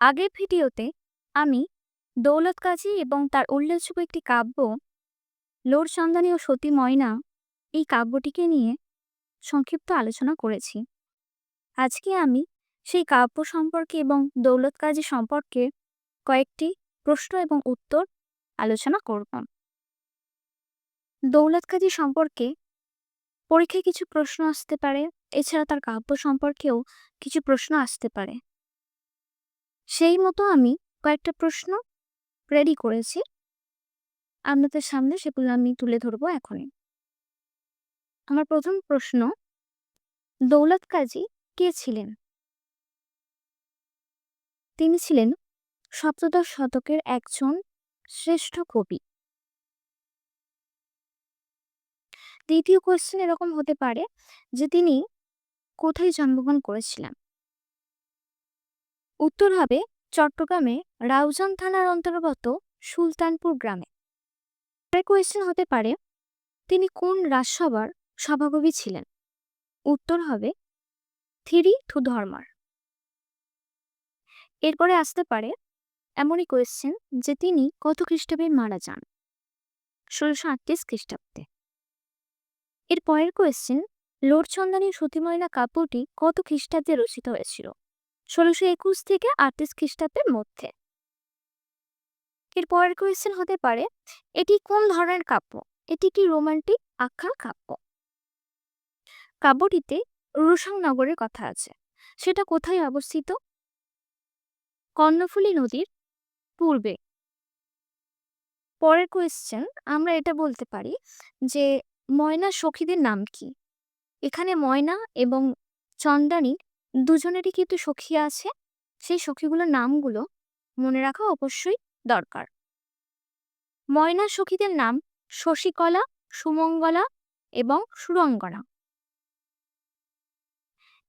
আগের ভিডিওতে আমি দৌলত কাজী এবং তার উল্লেখযোগ্য একটি কাব্য, লোর চন্দানী ও সতী ময়না, এই কাব্যটিকে নিয়ে সংক্ষিপ্ত আলোচনা করেছি। আজকে আমি সেই কাব্য সম্পর্কে এবং দৌলত কাজী সম্পর্কে কয়েকটি প্রশ্ন এবং উত্তর আলোচনা করব। দৌলত কাজী সম্পর্কে পরীক্ষায় কিছু প্রশ্ন আসতে পারে, এছাড়া তার কাব্য সম্পর্কেও কিছু প্রশ্ন আসতে পারে। সেই মতো আমি কয়েকটা প্রশ্ন রেডি করেছি। আপনাদের সামনে সেগুলো আমি তুলে ধরবো এখনই। আমার প্রথম প্রশ্ন, দৌলত কাজী কে ছিলেন? তিনি ছিলেন সপ্তদশ শতকের একজন শ্রেষ্ঠ কবি। দ্বিতীয় কোয়েশ্চেন এরকম হতে পারে যে তিনি কোথায় জন্মগ্রহণ করেছিলেন? উত্তর হবে চট্টগ্রামে রাউজান থানার অন্তর্গত সুলতানপুর গ্রামে। কোয়েশ্চেন হতে পারে, তিনি কোন রাজসভার সভাকবি ছিলেন? উত্তর হবে, থিরি ধর্মার এরপরে আসতে পারে, এমনই কোয়েশ্চেন যে তিনি কত খ্রিস্টাব্দে মারা যান? ষোলোশো আটত্রিশ খ্রিস্টাব্দে। এর পরের কোয়েশ্চেন লোরচন্দানী সতীময়না কাব্যটি কত খ্রিস্টাব্দে রচিত হয়েছিল? ষোলোশো একুশ থেকে আটত্রিশ খ্রিস্টাব্দের মধ্যে। এর পরের কোয়েশ্চেন হতে পারে, এটি কোন ধরনের কাব্য? এটি কি রোমান্টিক আখ্যান, কাব্য? কাব্যটিতে রুসাং নগরের কথা আছে। সেটা কোথায় অবস্থিত? কর্ণফুলী নদীর পূর্বে। পরের কোয়েশ্চেন আমরা এটা বলতে পারি যে ময়না সখীদের নাম কি? এখানে ময়না এবং চন্দানী দুজনেরই কিন্তু সখী আছে। সেই সখীগুলোর নামগুলো মনে রাখা অবশ্যই দরকার। ময়না সখীদের নাম শশীকলা, সুমঙ্গলা এবং সুরঙ্গনা।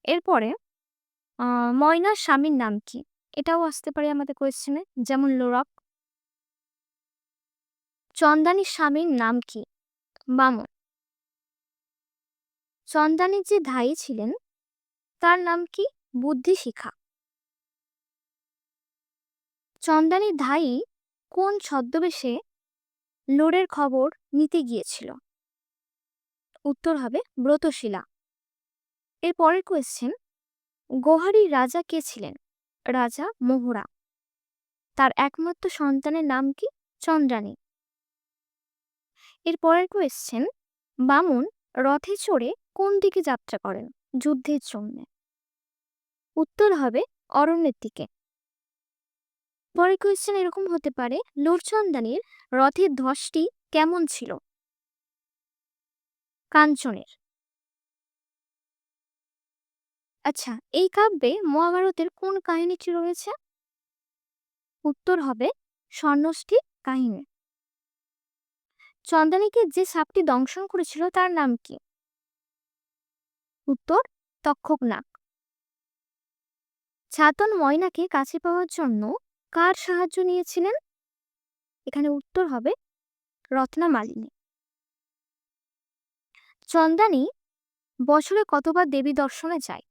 এরপরে ময়নার স্বামীর নাম কি? এটাও আসতে পারে আমাদের কোয়েশ্চেনে যেমন লোরক। চন্দানীর স্বামীর নাম কি? বামন। চন্দানীর যে ধাই ছিলেন তার নাম কি? বুদ্ধিশিখা। চন্দানী ধাই কোন ছদ্মবেশে লোরের খবর নিতে গিয়েছিল? উত্তর হবে ব্রতশিলা। এর পরের কোয়েশ্চেন গোহারির রাজা কে ছিলেন? রাজা মোহরা। তার একমাত্র সন্তানের নাম কি? চন্দ্রানী। এর পরের কোয়েশ্চেন বামুন রথে চড়ে কোন দিকে যাত্রা করেন? যুদ্ধের জন্য। উত্তর হবে অরণ্যের দিকে। পরের কোয়েশ্চেন এরকম হতে পারে লোরচন্দানির রথের ধসটি কেমন ছিল? কাঞ্চনের। আচ্ছা এই কাব্যে মহাভারতের কোন কাহিনীটি রয়েছে? উত্তর হবে স্বর্ণষ্ঠী কাহিনী। চন্দানীকে যে সাপটি দংশন করেছিল তার নাম কি? উত্তর, তক্ষক নাগ ছাতন ময়নাকে কাছে পাওয়ার জন্য কার সাহায্য নিয়েছিলেন? এখানে উত্তর হবে রত্না মালিনী। চন্দানী বছরে কতবার দেবী দর্শনে যায়?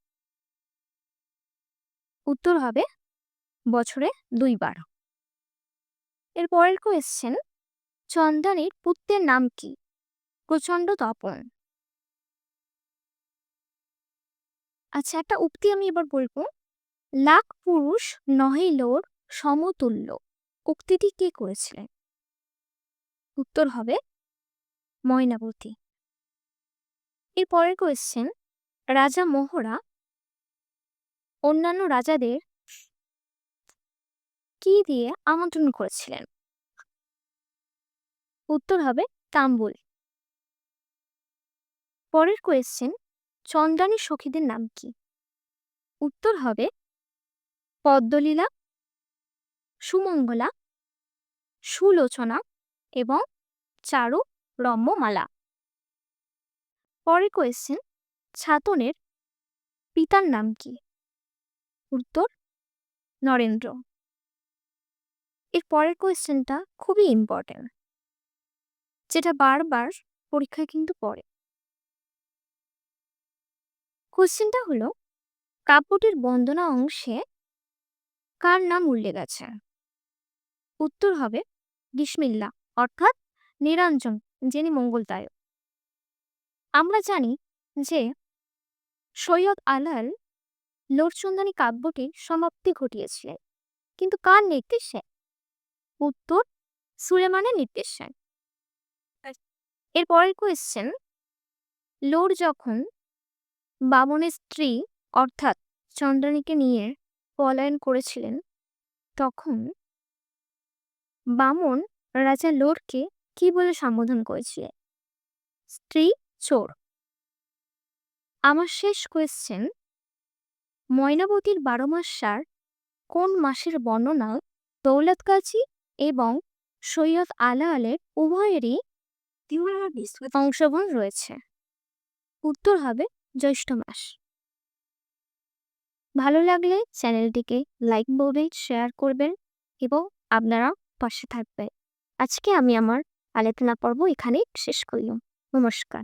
উত্তর হবে বছরে দুইবার। এর পরের কোয়েশ্চেন চন্দানীর পুত্রের নাম কি? প্রচণ্ড তপন। আচ্ছা একটা উক্তি আমি এবার বলব। লাখ পুরুষ নহিলোর সমতুল্য। উক্তিটি কে করেছিলেন উত্তর হবে ময়নাবতী। এর পরের কোয়েশ্চেন রাজা মোহরা অন্যান্য রাজাদের কি দিয়ে আমন্ত্রণ করেছিলেন? উত্তর হবে তাম্বুল। পরের কোয়েশ্চেন চন্দ্রানী সখীদের নাম কি? উত্তর হবে পদ্মলীলা, সুমঙ্গলা, সুলোচনা এবং চারু রম্যমালা পরের কোয়েশ্চেন ছাতনের পিতার নাম কি? উত্তর, নরেন্দ্র। এর পরের কোয়েশ্চেনটা খুবই ইম্পর্টেন্ট যেটা বারবার পরীক্ষায় কিন্তু পড়ে। কোশ্চেনটা হলো, কাব্যটির বন্দনা অংশে কার নাম উল্লেখ আছে? উত্তর হবে বিসমিল্লা অর্থাৎ নিরঞ্জন, যিনি মঙ্গলদায়ক আমরা জানি যে সৈয়দ আলাল লোরচন্দানী কাব্যটির সমাপ্তি ঘটিয়েছিলেন কিন্তু কার নির্দেশে? উত্তর সুলেমানের নির্দেশে। এর পরের কোয়েশ্চেন লোর যখন বামনের স্ত্রী অর্থাৎ চন্দ্রানীকে নিয়ে পলায়ন করেছিলেন। তখন বামন রাজা লোরকে কি বলে সম্বোধন করেছিলেন? স্ত্রী চোর। আমার শেষ কোয়েশ্চেন ময়নাবতীর বারো মাস সার কোন মাসের বর্ণনা দৌলত কাজী এবং সৈয়দ আলা আলের উভয়েরই অংশগ্রহণ রয়েছে? উত্তর হবে জ্যৈষ্ঠ মাস। ভালো লাগলে চ্যানেলটিকে লাইক করবেন শেয়ার করবেন এবং আপনারা পাশে থাকবেন। আজকে আমি আমার আলোচনা পর্ব এখানে শেষ করলাম। নমস্কার।